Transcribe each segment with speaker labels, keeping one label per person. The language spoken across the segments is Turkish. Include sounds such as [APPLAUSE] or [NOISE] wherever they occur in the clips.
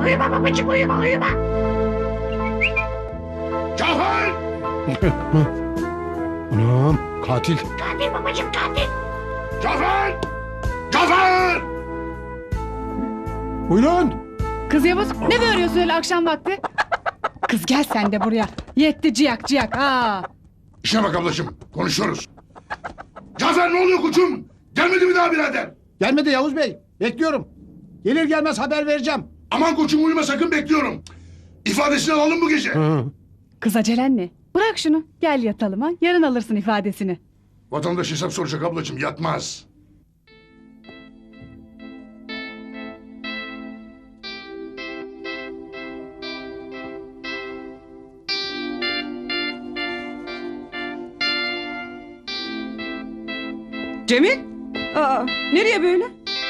Speaker 1: Uyuma babacığım uyuma uyuma.
Speaker 2: Cafer! [LAUGHS]
Speaker 3: Anam katil.
Speaker 1: Katil babacığım katil.
Speaker 2: Cafer! Cafer!
Speaker 3: Buyurun.
Speaker 4: Kız Yavuz ne bağırıyorsun öyle akşam vakti? Kız gel sen de buraya. Yetti ciyak ciyak. Aa.
Speaker 2: İşine bak ablacığım. Konuşuyoruz. Cafer ne oluyor koçum? Gelmedi mi daha birader?
Speaker 3: Gelmedi Yavuz Bey. Bekliyorum. Gelir gelmez haber vereceğim.
Speaker 2: Aman koçum uyuma sakın bekliyorum. İfadesini alalım bu gece.
Speaker 4: Kız acelen ne? Bırak şunu. Gel yatalım ha. Yarın alırsın ifadesini.
Speaker 2: Vatandaş hesap soracak ablacığım yatmaz.
Speaker 5: Cemil? Aa, nereye böyle?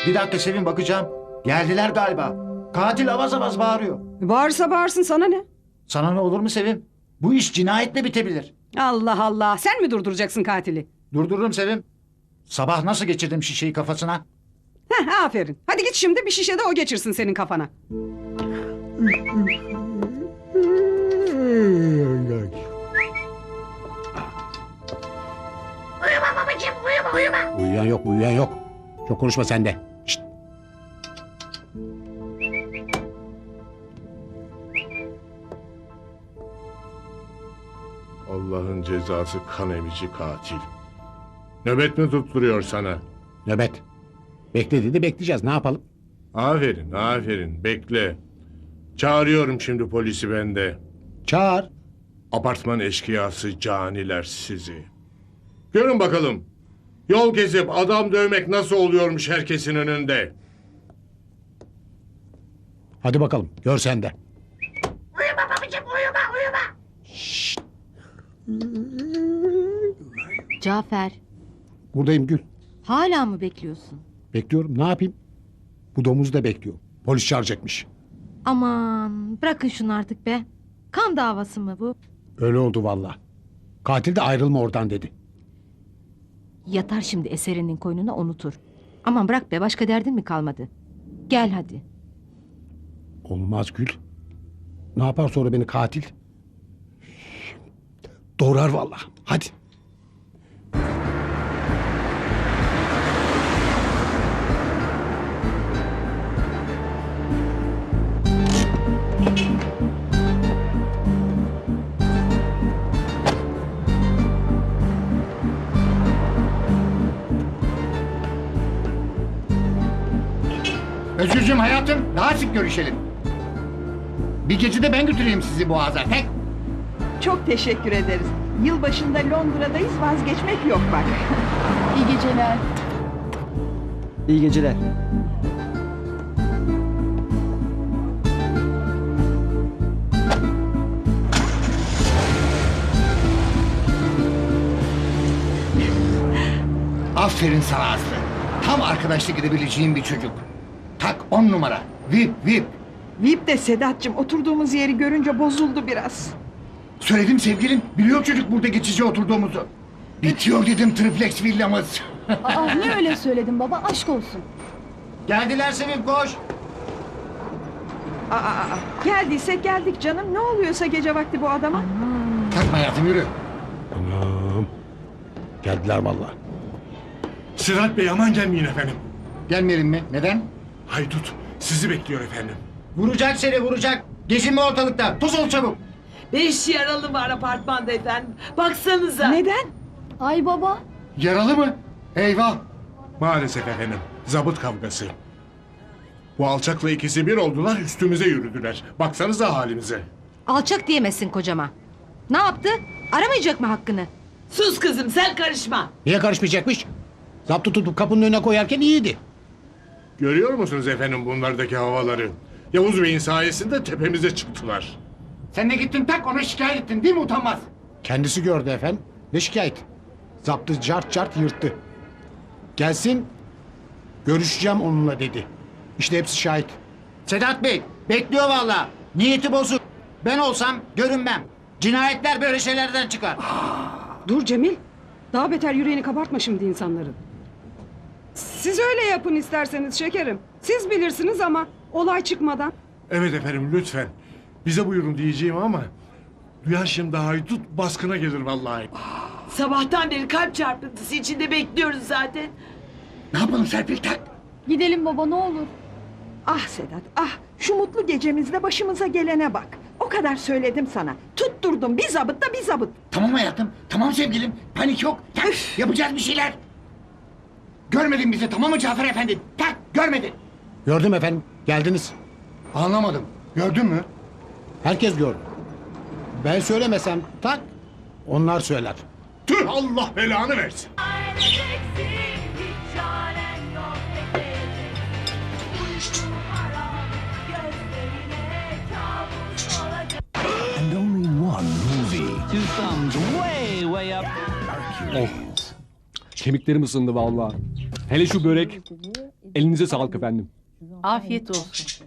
Speaker 6: Bir dakika Sevin bakacağım. Geldiler galiba. Katil avaz avaz bağırıyor.
Speaker 5: Bağırsa bağırsın sana ne?
Speaker 6: Sana ne olur mu Sevim? Bu iş cinayetle bitebilir.
Speaker 5: Allah Allah sen mi durduracaksın katili?
Speaker 6: Durdururum Sevim. Sabah nasıl geçirdim şişeyi kafasına?
Speaker 5: Heh aferin. Hadi git şimdi bir şişe de o geçirsin senin kafana.
Speaker 1: Uyuma babacığım uyuma uyuma.
Speaker 3: Uyuyan yok uyuyan yok. Çok konuşma sen de.
Speaker 7: Allah'ın cezası kan emici katil. Nöbet mi tutturuyor sana?
Speaker 3: Nöbet. Bekle dedi bekleyeceğiz ne yapalım?
Speaker 7: Aferin, aferin. Bekle. Çağırıyorum şimdi polisi bende.
Speaker 3: Çağır.
Speaker 7: Apartman eşkıyası caniler sizi. Görün bakalım. Yol gezip adam dövmek nasıl oluyormuş herkesin önünde.
Speaker 3: Hadi bakalım gör sen de.
Speaker 1: Uyuma babacığım uyuma uyuma.
Speaker 8: Cafer,
Speaker 3: Buradayım Gül.
Speaker 8: hala mı bekliyorsun?
Speaker 3: Bekliyorum ne yapayım? Bu domuz da bekliyor. Polis çağıracakmış.
Speaker 8: Aman, bırakın şunu artık be. Kan davası mı bu?
Speaker 3: Öyle oldu valla. Katil de ayrılma oradan dedi.
Speaker 8: Yatar şimdi eserinin koynuna unutur. Aman bırak be, başka derdin mi kalmadı? Gel hadi.
Speaker 3: Olmaz Gül. Ne yapar sonra beni katil? Doğrar valla. Hadi.
Speaker 6: Özgürcüğüm hayatım daha sık görüşelim. Bir gece de ben götüreyim sizi Boğaz'a. Tek.
Speaker 9: Çok teşekkür ederiz. Yılbaşında Londra'dayız vazgeçmek yok bak. [LAUGHS]
Speaker 4: İyi geceler.
Speaker 10: İyi geceler.
Speaker 6: Aferin sana Aslı. Tam arkadaşlık edebileceğim bir çocuk. Tak on numara. Vip vip.
Speaker 9: Vip de Sedat'cığım oturduğumuz yeri görünce bozuldu biraz.
Speaker 6: Söyledim sevgilim. Biliyor çocuk burada geçici oturduğumuzu. Bitiyor dedim triplex villamız.
Speaker 4: Aa niye öyle söyledin baba? Aşk olsun.
Speaker 6: Geldiler Sevim koş.
Speaker 9: Aa, aa, aa. Geldiysek geldik canım. Ne oluyorsa gece vakti bu adama?
Speaker 6: Takma hayatım yürü.
Speaker 3: Anam. Geldiler valla.
Speaker 7: Sırat Bey aman gelmeyin efendim.
Speaker 6: Gelmeyelim mi? Neden?
Speaker 7: Haydut sizi bekliyor efendim.
Speaker 6: Vuracak seni vuracak. Gezinme ortalıkta. Tuz ol çabuk.
Speaker 11: Beş yaralı var apartmanda efendim. Baksanıza.
Speaker 9: Neden?
Speaker 4: Ay baba.
Speaker 6: Yaralı mı? Eyvah.
Speaker 7: Maalesef efendim. Zabıt kavgası. Bu alçakla ikisi bir oldular üstümüze yürüdüler. Baksanıza halimize.
Speaker 8: Alçak diyemezsin kocama. Ne yaptı? Aramayacak mı hakkını?
Speaker 11: Sus kızım sen karışma.
Speaker 3: Niye karışmayacakmış? Zaptı tutup kapının önüne koyarken iyiydi.
Speaker 7: Görüyor musunuz efendim bunlardaki havaları? Yavuz Bey'in sayesinde tepemize çıktılar.
Speaker 6: Sen de gittin tak ona şikayet ettin değil mi utanmaz?
Speaker 3: Kendisi gördü efendim. Ne şikayet? Zaptı cart cart yırttı. Gelsin görüşeceğim onunla dedi. İşte hepsi şahit.
Speaker 6: Sedat Bey bekliyor valla. Niyeti bozuk. Ben olsam görünmem. Cinayetler böyle şeylerden çıkar.
Speaker 5: Dur Cemil. Daha beter yüreğini kabartma şimdi insanların. Siz öyle yapın isterseniz şekerim. Siz bilirsiniz ama olay çıkmadan.
Speaker 12: Evet efendim lütfen. Bize buyurun diyeceğim ama... Duyar şimdi haydut baskına gelir vallahi.
Speaker 11: Sabahtan beri kalp çarpıntısı içinde bekliyoruz zaten.
Speaker 6: Ne yapalım Serpil tak?
Speaker 4: Gidelim baba ne olur.
Speaker 9: Ah Sedat ah şu mutlu gecemizde başımıza gelene bak. O kadar söyledim sana. Tutturdum bir zabıt da bir zabıt.
Speaker 13: Tamam hayatım. Tamam sevgilim. Panik yok. Tak. Yapacağız bir şeyler. Görmedin bizi tamam mı Cafer Efendi? Tak. Görmedin.
Speaker 3: Gördüm efendim. Geldiniz.
Speaker 6: Anlamadım. Gördün mü?
Speaker 3: Herkes gördü. Ben söylemesem tak. Onlar söyler.
Speaker 12: Tüh Allah belanı versin.
Speaker 14: Oh. Kemiklerim ısındı vallahi. Hele şu börek. Elinize sağlık efendim.
Speaker 15: Afiyet olsun.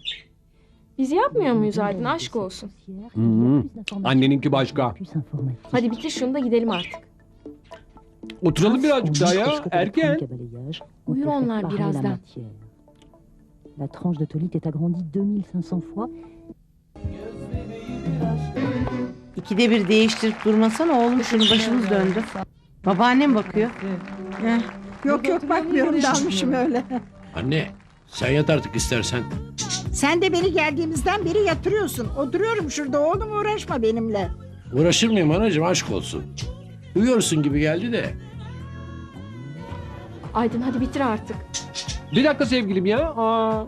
Speaker 16: Biz yapmıyor muyuz Aydın aşk olsun.
Speaker 14: -hı. Anneninki başka.
Speaker 16: Hadi bitir şunu da gidelim artık.
Speaker 14: Oturalım birazcık daha ya. Erken.
Speaker 16: Uyur onlar birazdan.
Speaker 17: La tranche de tolite est agrandie 2500 fois.
Speaker 15: İkide bir değiştirip durmasana oğlum şunu başımız döndü. Babaannem bakıyor.
Speaker 9: Yok yok bakmıyorum dalmışım öyle.
Speaker 12: Anne sen yat artık istersen.
Speaker 9: Sen de beni geldiğimizden beri yatırıyorsun. Oturuyorum şurada oğlum uğraşma benimle.
Speaker 12: Uğraşır mıyım anacığım aşk olsun. Uyuyorsun gibi geldi de.
Speaker 16: Aydın hadi bitir artık.
Speaker 14: Bir dakika sevgilim ya. Aa.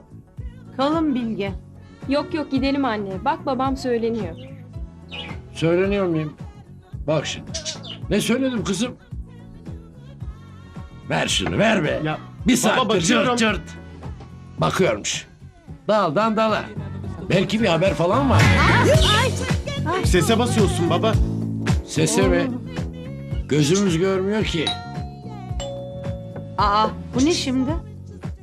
Speaker 15: Kalın bilge.
Speaker 16: Yok yok gidelim anne. Bak babam söyleniyor.
Speaker 12: Söyleniyor muyum? Bak şimdi. Ne söyledim kızım? Ver şunu ver be.
Speaker 14: Ya,
Speaker 12: bir saattir
Speaker 14: bakıyorum.
Speaker 12: cırt cırt. Bakıyormuş. Daldan dala. Belki bir haber falan var.
Speaker 14: Sese basıyorsun baba.
Speaker 12: Sese mi? Gözümüz görmüyor ki.
Speaker 15: Aa bu ne şimdi?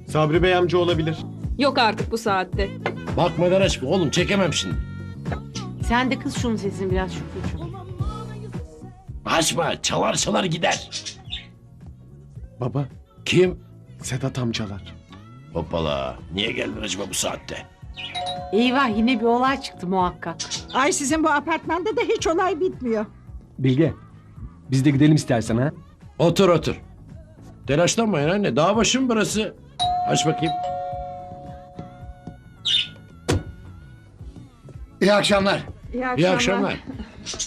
Speaker 14: Sabri Bey amca olabilir.
Speaker 16: Yok artık bu saatte.
Speaker 12: Bakmadan açma oğlum çekemem şimdi.
Speaker 15: Sen de kız şunun sesini biraz Şükrücüğüm.
Speaker 12: Açma çalar çalar gider.
Speaker 14: Baba.
Speaker 12: Kim?
Speaker 14: Sedat amcalar.
Speaker 12: Hoppala. Niye geldin acaba bu saatte?
Speaker 15: Eyvah yine bir olay çıktı muhakkak.
Speaker 9: Ay sizin bu apartmanda da hiç olay bitmiyor.
Speaker 14: Bilge. Biz de gidelim istersen ha.
Speaker 12: Otur otur. Telaşlanmayın anne. Dağ başım burası. Aç bakayım.
Speaker 6: İyi akşamlar.
Speaker 9: İyi akşamlar.
Speaker 12: İyi akşamlar.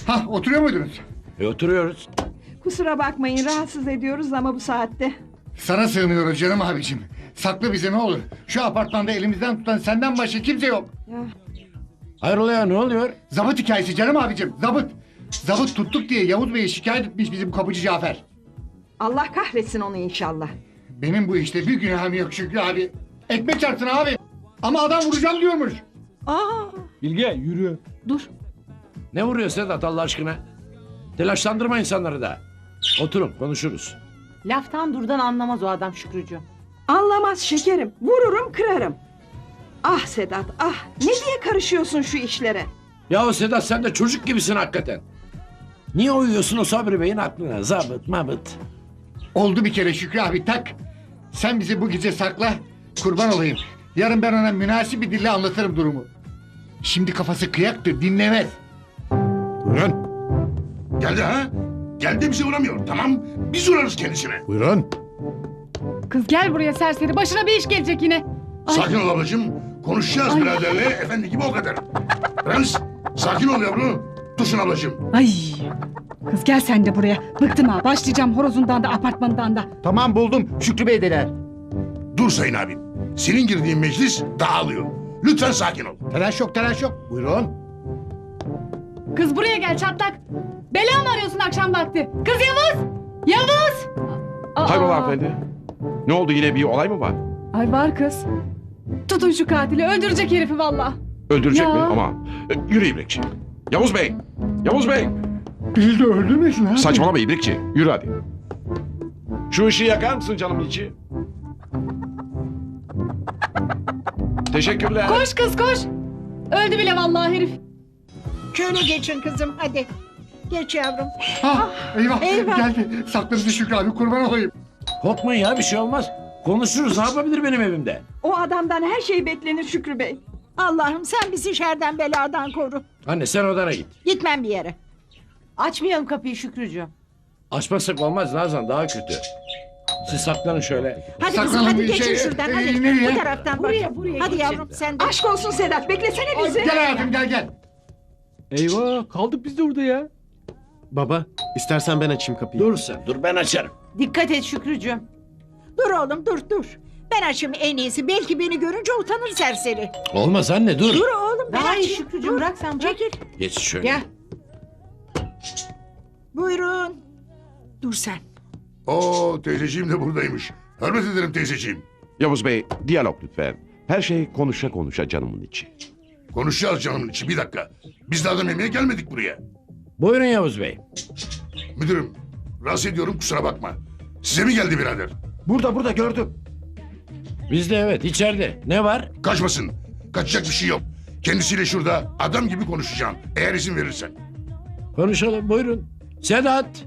Speaker 6: Hah oturuyor muydunuz?
Speaker 12: E, oturuyoruz.
Speaker 9: Kusura bakmayın rahatsız ediyoruz ama bu saatte.
Speaker 6: Sana sığınıyoruz canım abicim. Saklı bize ne olur. Şu apartmanda elimizden tutan senden başka kimse yok.
Speaker 12: Hayrola ya ne oluyor?
Speaker 6: Zabıt hikayesi canım abicim. Zabıt. Zabıt tuttuk diye Yavuz Bey'i şikayet etmiş bizim kapıcı Cafer.
Speaker 9: Allah kahretsin onu inşallah.
Speaker 6: Benim bu işte bir günahım yok Şükrü abi. Ekmek çarpsın abi. Ama adam vuracağım diyormuş.
Speaker 9: Aa,
Speaker 14: Bilge yürü.
Speaker 15: Dur.
Speaker 12: Ne vuruyor Sedat Allah aşkına? Telaşlandırma insanları da. Oturun konuşuruz.
Speaker 15: Laftan durdan anlamaz o adam Şükrücüğüm.
Speaker 9: Anlamaz şekerim. Vururum kırarım. Ah Sedat ah ne diye karışıyorsun şu işlere?
Speaker 12: Yahu Sedat sen de çocuk gibisin hakikaten. Niye uyuyorsun o Sabri Bey'in aklına? Zabıt mabıt.
Speaker 6: Oldu bir kere Şükrü abi tak. Sen bizi bu gece sakla. Kurban olayım. Yarın ben ona münasip bir dille anlatırım durumu. Şimdi kafası kıyaktır dinlemez.
Speaker 3: Buyurun.
Speaker 6: Geldi ha? Geldi bize uğramıyor. Tamam biz uğrarız kendisine.
Speaker 3: Buyurun.
Speaker 4: Kız gel buraya serseri. Başına bir iş gelecek yine. Ay.
Speaker 6: Sakin ol ablacığım. Konuşacağız
Speaker 4: Ay.
Speaker 6: biraderle efendi gibi o kadar. Prens sakin ol yavrum. Dursun ablacığım.
Speaker 4: Ay. Kız gel sen de buraya. Bıktım ha. Başlayacağım horozundan da apartmanından da.
Speaker 13: Tamam buldum. Şükrü Bey'deler.
Speaker 6: Dur sayın abim. Senin girdiğin meclis dağılıyor. Lütfen sakin ol.
Speaker 3: Telaş yok telaş yok. Buyurun.
Speaker 4: Kız buraya gel çatlak. Bela mı arıyorsun akşam vakti? Kız Yavuz! Yavuz! Aa.
Speaker 14: Hayrola hanımefendi? Ne oldu yine bir olay mı var?
Speaker 4: Ay var kız. Tutun şu katili. Öldürecek herifi valla.
Speaker 14: Öldürecek
Speaker 4: Ya.
Speaker 14: mi? Ama e, yürü İbrikçi. Yavuz Bey! Yavuz Bey!
Speaker 6: Bizi de öldürmesin ha.
Speaker 14: Saçmalama İbrikçi. Yürü hadi. Şu ışığı yakar mısın canım içi? Teşekkürler.
Speaker 4: Koş kız koş. Öldü bile vallahi herif.
Speaker 9: Şöyle geçin kızım hadi. Geç yavrum.
Speaker 6: Ha, eyvah,
Speaker 9: Eyvah.
Speaker 6: geldi. Sakla bizi Şükrü abi kurban olayım.
Speaker 12: Korkmayın ya bir şey olmaz. Konuşuruz ne yapabilir benim evimde?
Speaker 9: O adamdan her şey beklenir Şükrü Bey.
Speaker 18: Allah'ım sen bizi şerden beladan koru.
Speaker 12: Anne sen odana git.
Speaker 18: Gitmem bir yere.
Speaker 11: Açmayalım kapıyı Şükrücüğüm.
Speaker 12: Açmazsak olmaz Nazan daha kötü. Siz saklanın şöyle.
Speaker 18: Hadi kızım
Speaker 6: Saklanın
Speaker 18: hadi
Speaker 6: bir
Speaker 18: geçin
Speaker 6: şey-
Speaker 18: şuradan
Speaker 6: Ee,
Speaker 18: hadi.
Speaker 6: nereye?
Speaker 18: Bu taraftan
Speaker 11: Buraya,
Speaker 18: bak.
Speaker 11: buraya
Speaker 18: Hadi
Speaker 11: geçin.
Speaker 18: yavrum sen de.
Speaker 9: Aşk olsun Sedat beklesene bizi.
Speaker 6: Gel hayatım gel gel.
Speaker 14: Eyvah kaldık biz de orada ya.
Speaker 13: Baba istersen ben açayım kapıyı.
Speaker 12: Dur sen dur ben açarım.
Speaker 11: Dikkat et Şükrücüğüm.
Speaker 18: Dur oğlum dur dur. Ben açayım en iyisi. Belki beni görünce utanır serseri.
Speaker 12: Olmaz anne dur.
Speaker 18: Dur oğlum ben
Speaker 11: Daha iyi
Speaker 18: açayım.
Speaker 11: Şükrücüğüm
Speaker 18: Dur.
Speaker 11: bırak sen bırak.
Speaker 18: Çekil.
Speaker 12: Geç şöyle.
Speaker 11: Gel.
Speaker 18: Buyurun. Dur sen.
Speaker 2: Oo teyzeciğim de buradaymış. Hürmet ederim teyzeciğim.
Speaker 19: Yavuz Bey, diyalog lütfen. Her şey konuşa konuşa canımın içi.
Speaker 2: Konuşacağız canımın içi bir dakika. Biz de adam yemeğe gelmedik buraya.
Speaker 12: Buyurun Yavuz Bey.
Speaker 2: Müdürüm rahatsız ediyorum kusura bakma. Size mi geldi birader?
Speaker 13: Burada burada gördüm.
Speaker 12: Bizde evet içeride. Ne var?
Speaker 2: Kaçmasın. Kaçacak bir şey yok. Kendisiyle şurada adam gibi konuşacağım. Eğer izin verirsen.
Speaker 12: Konuşalım buyurun. Sedat.